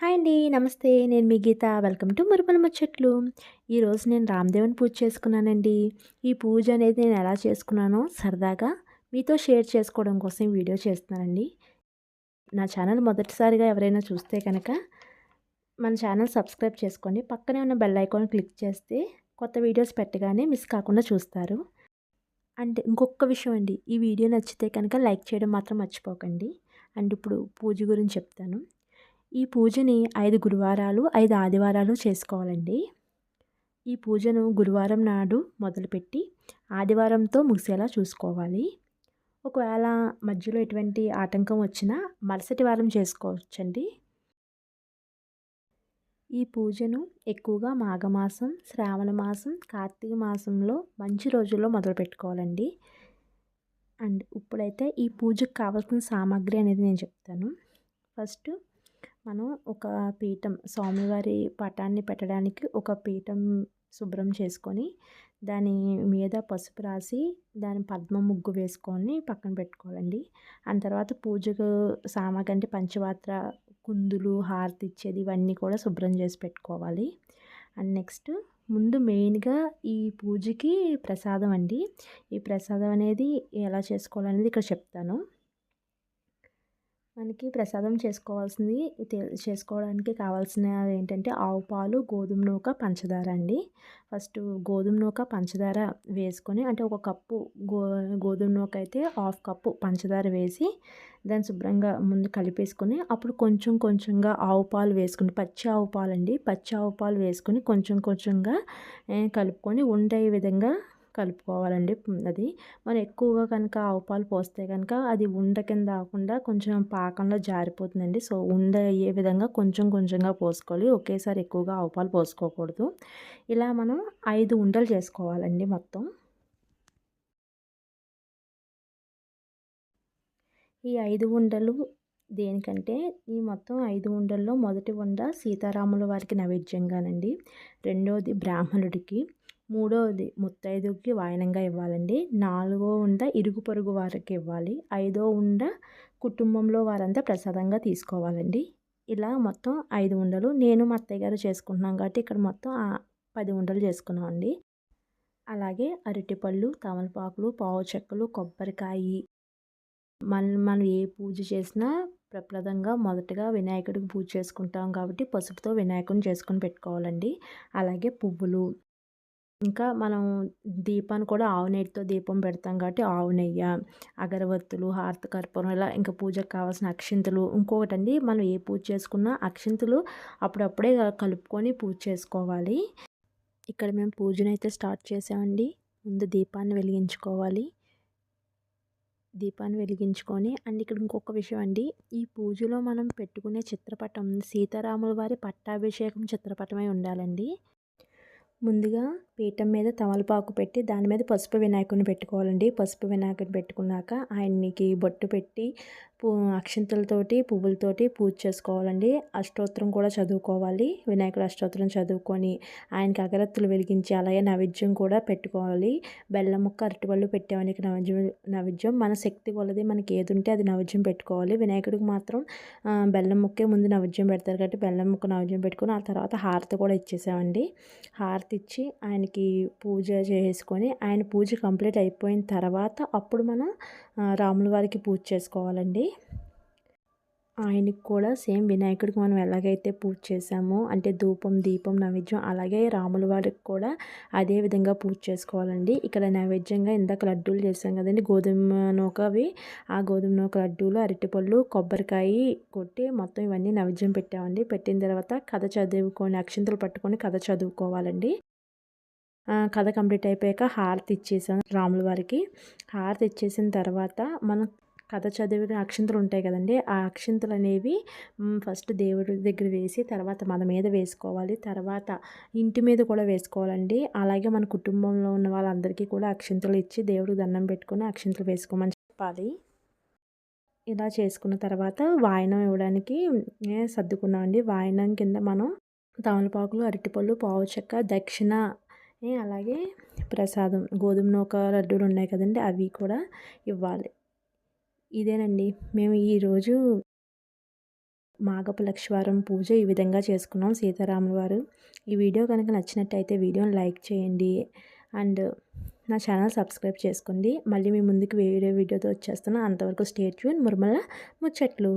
Hi అండి. నమస్తే. నేను మీ గీత. వెల్కమ్ టు మురుమల ముచ్చట్లు. ఈరోజు నేను రామదేవుని పూజ చేసుకున్నానండి. ఈ పూజ అనేది నేను ఎలా చేసుకున్నానో సరదాగా మీతో షేర్ చేసుకోవడం కోసం వీడియో చేస్తున్నానండి. నా ఛానల్ మొదటిసారిగా ఎవరైనా చూస్తే కనుక మన ఛానల్ సబ్స్క్రైబ్ చేసుకోండి పక్కనే ఉన్న బెల్ ఐకాన్ క్లిక్ చేస్తే కొత్త వీడియోస్ పెట్టగానే మిస్ కాకుండా చూస్తారు. అండ్ ఇంకొక విషయం అండి. ఈ వీడియో నచ్చితే కనుక లైక్ చేయడం మాత్రం మర్చిపోకండి. అండ్ ఇప్పుడు పూజ గురించి చెప్తాను. ఈ పూజని ఐదు గురువారాలు ఐదు ఆదివారాలు చేసుకోవాలండి. ఈ పూజను గురువారం నాడు మొదలుపెట్టి ఆదివారంతో ముగిసేలా చూసుకోవాలి. ఒకవేళ మధ్యలో ఎటువంటి ఆటంకం వచ్చినా మరుసటి వారం చేసుకోవచ్చండి. ఈ పూజను ఎక్కువగా మాఘమాసం శ్రావణ మాసం కార్తీక మాసంలో మంచి రోజుల్లో మొదలు పెట్టుకోవాలండి. అండ్ ఇప్పుడైతే ఈ పూజకు కావాల్సిన సామాగ్రి అనేది నేను చెప్తాను. ఫస్ట్ మనం ఒక పీఠం స్వామివారి పటాన్ని పెట్టడానికి ఒక పీఠం శుభ్రం చేసుకొని దాని మీద పసుపు రాసి దాని పద్మ ముగ్గు వేసుకొని పక్కన పెట్టుకోవాలండి. ఆ తర్వాత పూజకు సామాగ్రి అంటే పంచపాత్ర కుందులు హారతి ఇచ్చేది ఇవన్నీ కూడా శుభ్రం చేసి పెట్టుకోవాలి. అండ్ నెక్స్ట్ ముందు మెయిన్గా ఈ పూజకి ప్రసాదం అండి. ఈ ప్రసాదం అనేది ఎలా చేసుకోవాలనేది ఇక్కడ చెప్తాను. మనకి ప్రసాదం చేసుకోవాల్సింది చేసుకోవడానికి కావాల్సినవి ఏంటంటే ఆవు పాలు గోధుమ నూక పంచదార అండి. ఫస్ట్ గోధుమ నూక పంచదార వేసుకొని అంటే ఒక కప్పు గో గోధుమ నూక అయితే హాఫ్ కప్పు పంచదార వేసి దాన్ని శుభ్రంగా ముందు కలిపేసుకొని అప్పుడు కొంచెం కొంచెంగా ఆవు పాలు వేసుకుని పచ్చి ఆవు పాలు అండి పచ్చి ఆవు పాలు వేసుకొని కొంచెం కొంచెంగా కలుపుకొని ఉండే విధంగా కలుపుకోవాలండి. అది మనం ఎక్కువగా కనుక ఆవు పాలు పోస్తే కనుక అది ఉండ కింద కాకుండా కొంచెం పాకంలో జారిపోతుందండి. సో ఉండ అయ్యే విధంగా కొంచెం కొంచెంగా పోసుకోవాలి. ఒకేసారి ఎక్కువగా ఆవు పాలు పోసుకోకూడదు. ఇలా మనం ఐదు ఉండలు చేసుకోవాలండి మొత్తం. ఈ ఐదు ఉండలు దేనికంటే ఈ మొత్తం ఐదు ఉండల్లో మొదటి ఉండ సీతారాముల వారికి నైవేద్యంగానండి. రెండవది బ్రాహ్మణుడికి. మూడవది ముత్తైదుకి వాయనంగా ఇవ్వాలండి. నాలుగో ఉండ ఇరుగు పొరుగు వారికి ఇవ్వాలి. ఐదో ఉండ కుటుంబంలో వారంతా ప్రసాదంగా తీసుకోవాలండి. ఇలా మొత్తం ఐదు ఉండలు నేను మా అత్తయ్య గారు చేసుకుంటున్నాం కాబట్టి ఇక్కడ మొత్తం పది ఉండలు చేసుకున్నాం అండి అలాగే అరటిపళ్ళు తమలపాకులు పావు చెక్కలు కొబ్బరికాయ మనం మనం ఏ పూజ చేసినా ప్రప్రదంగా మొదటగా వినాయకుడికి పూజ చేసుకుంటాం కాబట్టి పసుపుతో వినాయకుడిని చేసుకొని పెట్టుకోవాలండి. అలాగే పువ్వులు ఇంకా మనం దీపాన్ని కూడా ఆవు నెయ్యితో దీపం పెడతాం కాబట్టి ఆవు నెయ్యి అగరవత్తులు హారతి కర్పూరం ఇలా ఇంకా పూజకు కావాల్సిన అక్షింతలు ఇంకొకటి అండి మనం ఏ పూజ చేసుకున్నా అక్షింతలు అప్పుడప్పుడే కలుపుకొని పూజ చేసుకోవాలి. ఇక్కడ మేము పూజనైతే స్టార్ట్ చేసామండి. ముందు దీపాన్ని వెలిగించుకోవాలి. దీపాన్ని వెలిగించుకొని అండ్ ఇక్కడ ఇంకొక విషయం అండి. ఈ పూజలో మనం పెట్టుకునే చిత్రపటం సీతారాముల వారి పట్టాభిషేకం చిత్రపటమై ఉండాలండి. ముందుగా పీఠం మీద తమలపాకు పెట్టి దాని మీద పసుపు వినాయకుడిని పెట్టుకోవాలండి. పసుపు వినాయకుడిని పెట్టుకున్నాక ఆయనకి బొట్టు పెట్టి పూ అక్షంతలతోటి పువ్వులతోటి పూజ చేసుకోవాలండి. అష్టోత్తరం కూడా చదువుకోవాలి. వినాయకుడు అష్టోత్తరం చదువుకొని ఆయనకి అగరత్తులు వెలిగించి అలాగే నైవేద్యం కూడా పెట్టుకోవాలి. బెల్లం ముక్క అరటిపళ్ళు పెట్టేవానికి నైవేద్యం నైవేద్యం. మన శక్తి కొలది మనకి ఏది ఉంటే అది నైవేద్యం పెట్టుకోవాలి. వినాయకుడికి మాత్రం బెల్లం ముక్కే ముందు నైవేద్యం పెడతారు కాబట్టి బెల్లం ముక్క నైవేద్యం పెట్టుకుని ఆ తర్వాత హారతి కూడా ఇచ్చేసామండి. హారతి ఇచ్చి ఆయనకి పూజ చేసుకొని ఆయన పూజ కంప్లీట్ అయిపోయిన తర్వాత అప్పుడు మనం రాముల వారికి పూజ చేసుకోవాలండి. ఆయనకి కూడా సేమ్ వినాయకుడికి మనం ఎలాగైతే పూజ చేసామో అంటే ధూపం దీపం నైవేద్యం అలాగే రాముల వారికి కూడా అదే విధంగా పూజ చేసుకోవాలండి. ఇక్కడ నైవేద్యంగా ఇందాక లడ్డూలు చేసాం కదండి గోధుమ నూకవి ఆ గోధుమ నూక లడ్డూలు అరటిపళ్ళు కొబ్బరికాయ కొట్టి మొత్తం ఇవన్నీ నైవేద్యం పెట్టామండి. పెట్టిన తర్వాత కథ చదువుకొని అక్షంతలు పట్టుకొని కథ చదువుకోవాలండి. కథ కంప్లీట్ అయిపోయాక హారతి ఇచ్చేసాం రాముల వారికి. హారతి ఇచ్చేసిన తర్వాత మనం కథ చదివిన అక్షింతలు ఉంటాయి కదండి. ఆ అక్షింతలు అనేవి ఫస్ట్ దేవుడి దగ్గర వేసి తర్వాత మన మీద వేసుకోవాలి. తర్వాత ఇంటి మీద కూడా వేసుకోవాలండి. అలాగే మన కుటుంబంలో ఉన్న వాళ్ళందరికీ కూడా అక్షింతలు ఇచ్చి దేవుడికి దండం పెట్టుకుని అక్షింతలు వేసుకోమని చెప్పాలి. ఇలా చేసుకున్న తర్వాత వాయనం ఇవ్వడానికి సర్దుకున్నామండి. వాయనం కింద మనం తమలపాకులు అరటిపళ్ళు పావు చెక్క దక్షిణ అలాగే ప్రసాదం గోధుమ నూక లడ్డూలు ఉన్నాయి కదండి. అవి కూడా ఇవ్వాలి. ఇదేనండి. మేము ఈరోజు మాగపు లక్ష్వారం పూజ ఈ విధంగా చేసుకున్నాం సీతారాముల వారు. ఈ వీడియో కనుక నచ్చినట్టయితే వీడియోని లైక్ చేయండి. అండ్ నా ఛానల్ సబ్స్క్రైబ్ చేసుకోండి. మళ్ళీ మీ ముందుకు వేరే వీడియోతో వచ్చేస్తాను అంతవరకు స్టేట్ ట్యూన్ మురమల్ల ముచ్చట్లు.